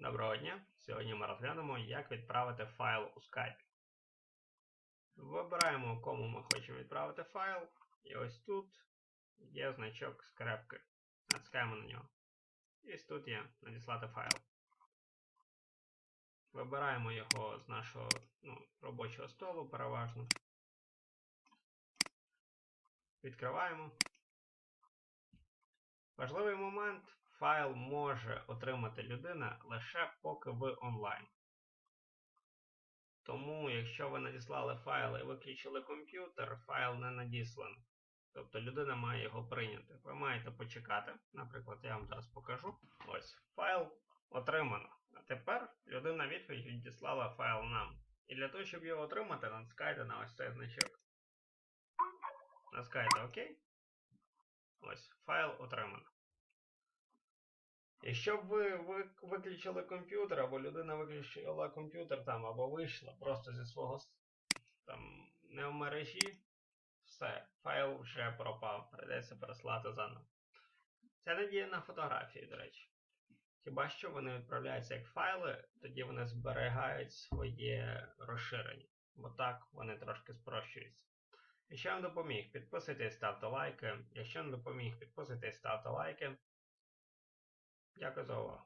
Доброго дня! Сьогодні ми розглянемо, як відправити файл у Skype. Вибираємо, кому ми хочемо відправити файл. І ось тут є значок скрепки. Натискаємо на нього. І ось тут є надіслати файл. Вибираємо його з нашого ну, робочого столу переважно. Відкриваємо. Важливий момент. Файл може отримати людина лише поки ви онлайн. Тому, якщо ви надіслали файл і виключили комп'ютер, файл не надісланий. Тобто людина має його прийняти. Ви маєте почекати. Наприклад, я вам зараз покажу. Ось, файл отримано. А тепер людина відповідь відіслала файл нам. І для того, щоб його отримати, натискайте на ось цей значок. Натискаєте ОК. Ось, файл отримано. Якщо б ви виключили комп'ютер, або людина виключила комп'ютер там, або вийшла просто зі свого там, не все, файл вже пропав, прийдеться переслати заново. Це не діє на фотографії, до речі. Хіба що вони відправляються як файли, тоді вони зберігають своє розширення. Бо так вони трошки спрощуються. Якщо вам допоміг, підписуйтесь, ставте лайки. Якщо не допоміг, підписуйтесь, ставте лайки. Jacke sauer.